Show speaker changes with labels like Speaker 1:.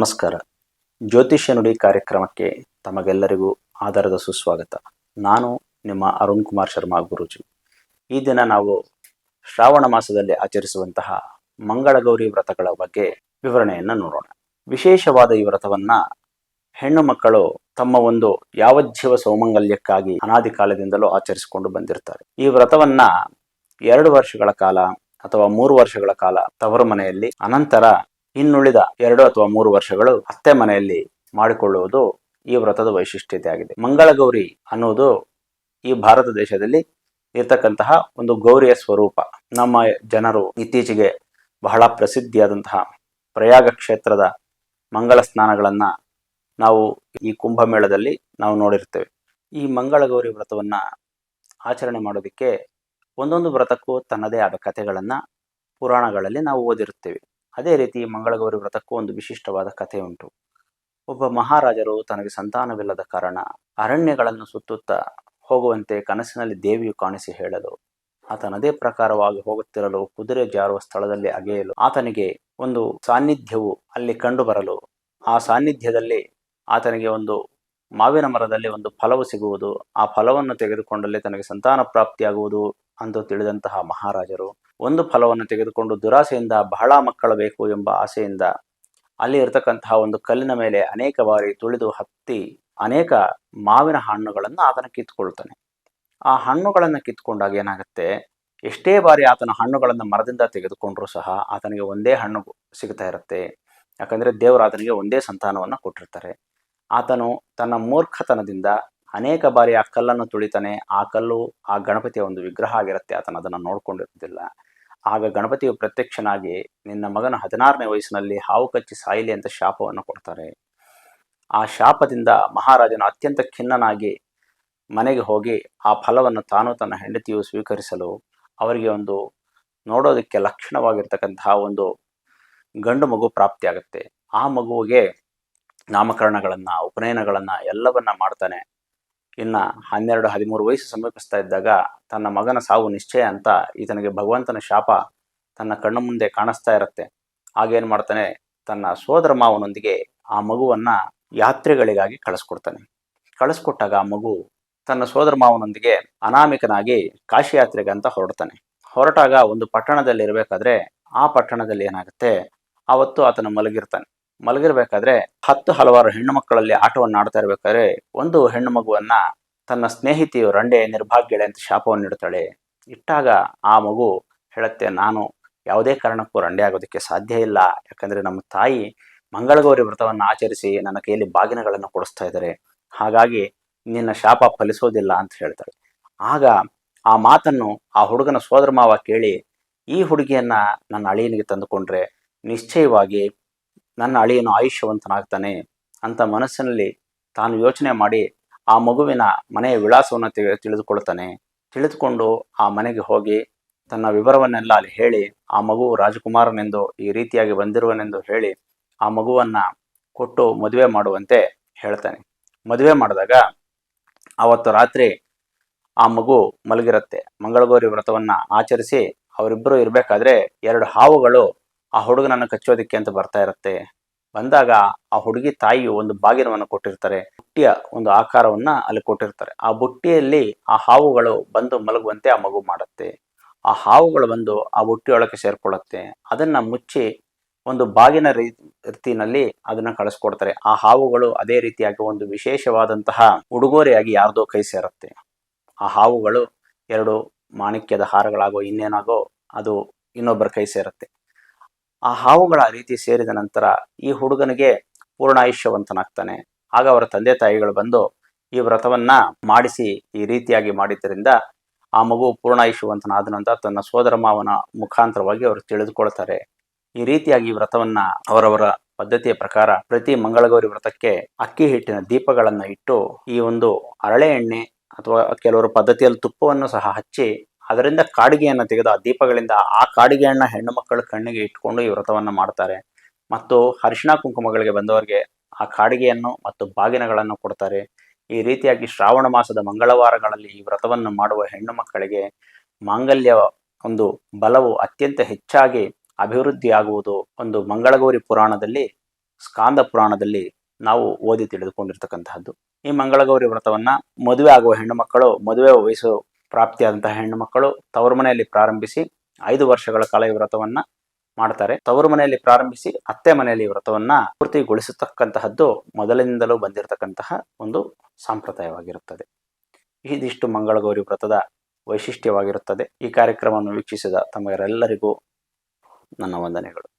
Speaker 1: ನಮಸ್ಕಾರ. ಜ್ಯೋತಿಷ್ಯ ನುಡಿ ಕಾರ್ಯಕ್ರಮಕ್ಕೆ ತಮಗೆಲ್ಲರಿಗೂ ಆಧಾರದ ಸುಸ್ವಾಗತ. ನಾನು ನಿಮ್ಮ ಅರುಣ್ ಕುಮಾರ್ ಶರ್ಮಾ ಗುರೂಜಿ. ಈ ದಿನ ನಾವು ಶ್ರಾವಣ ಮಾಸದಲ್ಲಿ ಆಚರಿಸುವಂತಹ ಮಂಗಳಗೌರಿ ವ್ರತಗಳ ಬಗ್ಗೆ ವಿವರಣೆಯನ್ನು ನೋಡೋಣ. ವಿಶೇಷವಾದ ಈ ವ್ರತವನ್ನ ಹೆಣ್ಣು ಮಕ್ಕಳು ತಮ್ಮ ಒಂದು ಯಾವಜ್ಜೀವ ಸೌಮಂಗಲ್ಯಕ್ಕಾಗಿ ಅನಾದಿ ಕಾಲದಿಂದಲೂ ಆಚರಿಸಿಕೊಂಡು ಬಂದಿರ್ತಾರೆ. ಈ ವ್ರತವನ್ನ ಎರಡು ವರ್ಷಗಳ ಕಾಲ ಅಥವಾ ಮೂರು ವರ್ಷಗಳ ಕಾಲ ತವರು ಮನೆಯಲ್ಲಿ ಅನಂತರ ಇನ್ನುಳಿದ ಎರಡು ಅಥವಾ ಮೂರು ವರ್ಷಗಳು ಅತ್ತೆ ಮನೆಯಲ್ಲಿ ಮಾಡಿಕೊಳ್ಳುವುದು ಈ ವ್ರತದ ವೈಶಿಷ್ಟ್ಯತೆ ಆಗಿದೆ ಮಂಗಳಗೌರಿ ಅನ್ನೋದು ಈ ಭಾರತ ದೇಶದಲ್ಲಿ ಇರ್ತಕ್ಕಂತಹ ಒಂದು ಗೌರಿಯ ಸ್ವರೂಪ. ನಮ್ಮ ಜನರು ಇತ್ತೀಚೆಗೆ ಬಹಳ ಪ್ರಸಿದ್ಧಿಯಾದಂತಹ ಪ್ರಯಾಗ ಕ್ಷೇತ್ರದ ಮಂಗಳ ಸ್ನಾನಗಳನ್ನ ನಾವು ಈ ಕುಂಭಮೇಳದಲ್ಲಿ ನಾವು ನೋಡಿರ್ತೇವೆ. ಈ ಮಂಗಳಗೌರಿ ವ್ರತವನ್ನ ಆಚರಣೆ ಮಾಡೋದಕ್ಕೆ ಒಂದೊಂದು ವ್ರತಕ್ಕೂ ತನ್ನದೇ ಆದ ಕಥೆಗಳನ್ನ ಪುರಾಣಗಳಲ್ಲಿ ನಾವು ಓದಿರುತ್ತೇವೆ. ಅದೇ ರೀತಿ ಮಂಗಳಗೌರಿ ವ್ರತಕ್ಕೂ ಒಂದು ವಿಶಿಷ್ಟವಾದ ಕಥೆ ಉಂಟು. ಒಬ್ಬ ಮಹಾರಾಜರು ತನಗೆ ಸಂತಾನವಿಲ್ಲದ ಕಾರಣ ಅರಣ್ಯಗಳನ್ನು ಸುತ್ತುತ್ತಾ ಹೋಗುವಂತೆ ಕನಸಿನಲ್ಲಿ ದೇವಿಯು ಕಾಣಿಸಿ ಹೇಳಲು ಆತನದೇ ಪ್ರಕಾರವಾಗಿ ಹೋಗುತ್ತಿರಲು ಕುದುರೆ ಜಾರುವ ಸ್ಥಳದಲ್ಲಿ ಅಗೆಯಲು, ಆತನಿಗೆ ಒಂದು ಸಾನ್ನಿಧ್ಯವು ಅಲ್ಲಿ ಕಂಡು ಬರಲು ಆ ಸಾನ್ನಿಧ್ಯದಲ್ಲಿ ಆತನಿಗೆ ಒಂದು ಮಾವಿನ ಮರದಲ್ಲಿ ಒಂದು ಫಲವು ಸಿಗುವುದು, ಆ ಫಲವನ್ನು ತೆಗೆದುಕೊಂಡಲ್ಲಿ ತನಗೆ ಸಂತಾನ ಪ್ರಾಪ್ತಿಯಾಗುವುದು ಅಂತ ತಿಳಿದಂತಹ ಮಹಾರಾಜರು. ಒಂದು ಫಲವನ್ನು ತೆಗೆದುಕೊಂಡು ದುರಾಸೆಯಿಂದ ಬಹಳ ಮಕ್ಕಳು ಬೇಕು ಎಂಬ ಆಸೆಯಿಂದ ಅಲ್ಲಿ ಇರತಕ್ಕಂತಹ ಒಂದು ಕಲ್ಲಿನ ಮೇಲೆ ಅನೇಕ ಬಾರಿ ತುಳಿದು ಹತ್ತಿ ಅನೇಕ ಮಾವಿನ ಹಣ್ಣುಗಳನ್ನು ಆತನ ಕಿತ್ಕೊಳ್ತಾನೆ ಆ ಹಣ್ಣುಗಳನ್ನು ಕಿತ್ಕೊಂಡಾಗ ಏನಾಗುತ್ತೆ? ಎಷ್ಟೇ ಬಾರಿ ಆತನ ಹಣ್ಣುಗಳನ್ನು ಮರದಿಂದ ತೆಗೆದುಕೊಂಡ್ರೂ ಸಹ ಆತನಿಗೆ ಒಂದೇ ಹಣ್ಣು ಸಿಗ್ತಾ ಇರುತ್ತೆ. ಯಾಕಂದರೆ ದೇವರು ಆತನಿಗೆ ಒಂದೇ ಸಂತಾನವನ್ನು ಕೊಟ್ಟಿರ್ತಾರೆ. ಆತನು ತನ್ನ ಮೂರ್ಖತನದಿಂದ ಅನೇಕ ಬಾರಿ ಆ ಕಲ್ಲನ್ನು ತುಳಿತಾನೆ. ಆ ಕಲ್ಲು ಆ ಗಣಪತಿಯ ಒಂದು ವಿಗ್ರಹ ಆಗಿರುತ್ತೆ. ಆತನ ಅದನ್ನು ನೋಡ್ಕೊಂಡಿರೋದಿಲ್ಲ ಆಗ ಗಣಪತಿಯು ಪ್ರತ್ಯಕ್ಷನಾಗಿ, ನಿನ್ನ ಮಗನ ಹದಿನಾರನೇ ವಯಸ್ಸಿನಲ್ಲಿ ಹಾವು ಕಚ್ಚಿ ಸಾಯಿಲಿ ಅಂತ ಶಾಪವನ್ನು ಕೊಡ್ತಾರೆ. ಆ ಶಾಪದಿಂದ ಮಹಾರಾಜನು ಅತ್ಯಂತ ಖಿನ್ನನಾಗಿ ಮನೆಗೆ ಹೋಗಿ ಆ ಫಲವನ್ನು ತಾನು ತನ್ನ ಹೆಂಡತಿಯು ಸ್ವೀಕರಿಸಲು, ಅವರಿಗೆ ಒಂದು ನೋಡೋದಕ್ಕೆ ಲಕ್ಷಣವಾಗಿರ್ತಕ್ಕಂತಹ ಒಂದು ಗಂಡು ಮಗು ಪ್ರಾಪ್ತಿಯಾಗುತ್ತೆ. ಆ ಮಗುವಿಗೆ ನಾಮಕರಣಗಳನ್ನು, ಉಪನಯನಗಳನ್ನು ಎಲ್ಲವನ್ನ ಮಾಡ್ತಾನೆ. ಇನ್ನು ಹನ್ನೆರಡು, ಹದಿಮೂರು ವಯಸ್ಸು ಸಮೀಪಿಸ್ತಾ ಇದ್ದಾಗ ತನ್ನ ಮಗನ ಸಾವು ನಿಶ್ಚಯ ಅಂತ ಈತನಿಗೆ ಭಗವಂತನ ಶಾಪ ತನ್ನ ಕಣ್ಣು ಮುಂದೆ ಕಾಣಿಸ್ತಾ ಇರುತ್ತೆ. ಆಗೇನು ಮಾಡ್ತಾನೆ? ತನ್ನ ಸೋದರ ಮಾವನೊಂದಿಗೆ ಆ ಮಗುವನ್ನ ಯಾತ್ರೆಗಳಿಗಾಗಿ ಕಳಿಸ್ಕೊಡ್ತಾನೆ. ಕಳಿಸ್ಕೊಟ್ಟಾಗ ಆ ಮಗು ತನ್ನ ಸೋದರ ಮಾವನೊಂದಿಗೆ ಅನಾಮಿಕನಾಗಿ ಕಾಶಿ ಯಾತ್ರೆಗೆ ಅಂತ ಹೊರಡ್ತಾನೆ. ಹೊರಟಾಗ ಒಂದು ಪಟ್ಟಣದಲ್ಲಿ ಇರಬೇಕಾದ್ರೆ ಆ ಪಟ್ಟಣದಲ್ಲಿ ಏನಾಗುತ್ತೆ? ಆವತ್ತು ಆತನ ಮಲಗಿರ್ತಾನೆ. ಮಲಗಿರ್ಬೇಕಾದ್ರೆ ಹತ್ತು ಹಲವಾರು ಹೆಣ್ಣು ಮಕ್ಕಳಲ್ಲಿ ಆಟವನ್ನು ಆಡ್ತಾ ಇರ್ಬೇಕಾದ್ರೆ ಒಂದು ಹೆಣ್ಣು ಮಗುವನ್ನ ತನ್ನ ಸ್ನೇಹಿತೆಯು ರಂಡೆ ನಿರ್ಭಾಗ್ಯಳೆ ಅಂತ ಶಾಪವನ್ನು ಇಡ್ತಾಳೆ. ಇಟ್ಟಾಗ ಆ ಮಗು ಹೇಳುತ್ತೆ, ನಾನು ಯಾವುದೇ ಕಾರಣಕ್ಕೂ ರಂಡೆ ಆಗೋದಕ್ಕೆ ಸಾಧ್ಯ ಇಲ್ಲ. ಯಾಕಂದ್ರೆ ನಮ್ಮ ತಾಯಿ ಮಂಗಳಗೌರಿ ವ್ರತವನ್ನು ಆಚರಿಸಿ ನನ್ನ ಕೈಯಲ್ಲಿ ಬಾಗಿನಗಳನ್ನು ಕೊಡಿಸ್ತಾ ಇದ್ದಾರೆ. ಹಾಗಾಗಿ ನಿನ್ನ ಶಾಪ ಫಲಿಸೋದಿಲ್ಲ ಅಂತ ಹೇಳ್ತಾಳೆ. ಆಗ ಆ ಮಾತನ್ನು ಆ ಹುಡುಗನ ಸೋದರ ಮಾವ ಕೇಳಿ, ಈ ಹುಡುಗಿಯನ್ನ ನನ್ನ ಅಳಿಯನಿಗೆ ತಂದುಕೊಂಡ್ರೆ ನಿಶ್ಚಯವಾಗಿ ನನ್ನ ಅಳಿಯನು ಆಯುಷ್ಯವಂತನಾಗ್ತಾನೆ ಅಂತ ಮನಸ್ಸಿನಲ್ಲಿ ತಾನು ಯೋಚನೆ ಮಾಡಿ ಆ ಮಗುವಿನ ಮನೆಯ ವಿಳಾಸವನ್ನು ತಿಳಿದುಕೊಳ್ತಾನೆ. ತಿಳಿದುಕೊಂಡು ಆ ಮನೆಗೆ ಹೋಗಿ ತನ್ನ ವಿವರವನ್ನೆಲ್ಲ ಅಲ್ಲಿ ಹೇಳಿ, ಆ ಮಗು ರಾಜಕುಮಾರನೆಂದು ಈ ರೀತಿಯಾಗಿ ಬಂದಿರುವನೆಂದು ಹೇಳಿ ಆ ಮಗುವನ್ನ ಕೊಟ್ಟು ಮದುವೆ ಮಾಡುವಂತೆ ಹೇಳ್ತಾನೆ. ಮದುವೆ ಮಾಡಿದಾಗ ಆವತ್ತು ರಾತ್ರಿ ಆ ಮಗು ಮಲಗಿರುತ್ತೆ. ಮಂಗಳಗೌರಿ ವ್ರತವನ್ನ ಆಚರಿಸಿ ಅವರಿಬ್ಬರು ಇರಬೇಕಾದ್ರೆ ಎರಡು ಹಾವುಗಳು ಆ ಹುಡುಗನನ್ನು ಕಚ್ಚೋದಿಕ್ಕೆ ಅಂತ ಬರ್ತಾ ಇರುತ್ತೆ. ಬಂದಾಗ ಆ ಹುಡುಗಿ ತಾಯಿಯು ಒಂದು ಬಾಗಿನವನ್ನು ಕೊಟ್ಟಿರ್ತಾರೆ. ಬುಟ್ಟಿಯ ಒಂದು ಆಕಾರವನ್ನ ಅಲ್ಲಿ ಕೊಟ್ಟಿರ್ತಾರೆ. ಆ ಬುಟ್ಟಿಯಲ್ಲಿ ಆ ಹಾವುಗಳು ಬಂದು ಮಲಗುವಂತೆ ಆ ಮಗು ಮಾಡುತ್ತೆ. ಆ ಹಾವುಗಳು ಬಂದು ಆ ಬುಟ್ಟಿಯೊಳಗೆ ಸೇರ್ಕೊಳ್ಳುತ್ತೆ. ಅದನ್ನ ಮುಚ್ಚಿ ಒಂದು ಬಾಗಿನ ರೀತಿನಲ್ಲಿ ಅದನ್ನ ಕಳಿಸ್ಕೊಡ್ತಾರೆ. ಆ ಹಾವುಗಳು ಅದೇ ರೀತಿಯಾಗಿ ಒಂದು ವಿಶೇಷವಾದಂತಹ ಉಡುಗೊರೆಯಾಗಿ ಯಾರ್ದೋ ಕೈ ಸೇರುತ್ತೆ. ಆ ಹಾವುಗಳು ಎರಡು ಮಾಣಿಕ್ಯದ ಹಾರಗಳಾಗೋ ಇನ್ನೇನಾಗೋ ಅದು ಇನ್ನೊಬ್ಬರ ಕೈ ಸೇರುತ್ತೆ. ಆ ಹಾವುಗಳ ರೀತಿ ಸೇರಿದ ನಂತರ ಈ ಹುಡುಗನಿಗೆ ಪೂರ್ಣಾಯುಷ್ಯವಂತನಾಗ್ತಾನೆ ಆಗ ಅವರ ತಂದೆ ತಾಯಿಗಳು ಬಂದು ಈ ವ್ರತವನ್ನ ಮಾಡಿಸಿ ಈ ರೀತಿಯಾಗಿ ಮಾಡಿದ್ದರಿಂದ ಆ ಮಗು ನಂತರ ತನ್ನ ಸೋದರ ಮಾವನ ಮುಖಾಂತರವಾಗಿ ಅವರು ತಿಳಿದುಕೊಳ್ತಾರೆ. ಈ ರೀತಿಯಾಗಿ ಈ ವ್ರತವನ್ನ ಅವರವರ ಪದ್ಧತಿಯ ಪ್ರಕಾರ ಪ್ರತಿ ಮಂಗಳಗೌರಿ ವ್ರತಕ್ಕೆ ಅಕ್ಕಿ ಹಿಟ್ಟಿನ ದೀಪಗಳನ್ನ ಇಟ್ಟು ಈ ಒಂದು ಅರಳೆ ಎಣ್ಣೆ ಅಥವಾ ಕೆಲವರು ಪದ್ಧತಿಯಲ್ಲಿ ತುಪ್ಪವನ್ನು ಸಹ ಹಚ್ಚಿ ಅದರಿಂದ ಕಾಡಿಗೆಯನ್ನು ತೆಗೆದು ಆ ದೀಪಗಳಿಂದ ಆ ಕಾಡಿಗೆಯನ್ನ ಹೆಣ್ಣು ಮಕ್ಕಳು ಕಣ್ಣಿಗೆ ಇಟ್ಕೊಂಡು ಈ ವ್ರತವನ್ನು ಮಾಡ್ತಾರೆ. ಮತ್ತು ಅರಿಶಿಣ ಕುಂಕುಮಗಳಿಗೆ ಬಂದವರಿಗೆ ಆ ಕಾಡಿಗೆಯನ್ನು ಮತ್ತು ಬಾಗಿನಗಳನ್ನು ಕೊಡ್ತಾರೆ. ಈ ರೀತಿಯಾಗಿ ಶ್ರಾವಣ ಮಾಸದ ಮಂಗಳವಾರಗಳಲ್ಲಿ ಈ ವ್ರತವನ್ನು ಮಾಡುವ ಹೆಣ್ಣು ಮಕ್ಕಳಿಗೆ ಮಾಂಗಲ್ಯ ಒಂದು ಬಲವು ಅತ್ಯಂತ ಹೆಚ್ಚಾಗಿ ಅಭಿವೃದ್ಧಿಯಾಗುವುದು ಒಂದು ಮಂಗಳಗೌರಿ ಪುರಾಣದಲ್ಲಿ, ಸ್ಕಾಂದ ಪುರಾಣದಲ್ಲಿ ನಾವು ಓದಿ ತಿಳಿದುಕೊಂಡಿರ್ತಕ್ಕಂತಹದ್ದು. ಈ ಮಂಗಳಗೌರಿ ವ್ರತವನ್ನ ಮದುವೆ ಆಗುವ ಹೆಣ್ಣು ಮಕ್ಕಳು ಮದುವೆ ವಯಸ್ಸು ಪ್ರಾಪ್ತಿಯಾದಂತಹ ಹೆಣ್ಣು ಮಕ್ಕಳು ತವರು ಮನೆಯಲ್ಲಿ ಪ್ರಾರಂಭಿಸಿ ಐದು ವರ್ಷಗಳ ಕಾಲ ಈ ವ್ರತವನ್ನ ಮಾಡ್ತಾರೆ. ತವರು ಮನೆಯಲ್ಲಿ ಪ್ರಾರಂಭಿಸಿ ಅತ್ತೆ ಮನೆಯಲ್ಲಿ ವ್ರತವನ್ನ ಪೂರ್ತಿಗೊಳಿಸತಕ್ಕಂತಹದ್ದು ಮೊದಲಿನಿಂದಲೂ ಬಂದಿರತಕ್ಕಂತಹ ಒಂದು ಸಂಪ್ರದಾಯವಾಗಿರುತ್ತದೆ. ಇದಿಷ್ಟು ಮಂಗಳಗೌರಿ ವ್ರತದ ವೈಶಿಷ್ಟ್ಯವಾಗಿರುತ್ತದೆ. ಈ ಕಾರ್ಯಕ್ರಮವನ್ನು ವೀಕ್ಷಿಸಿದ ತಮಗೆಲ್ಲರಿಗೂ ನನ್ನ ವಂದನೆಗಳು.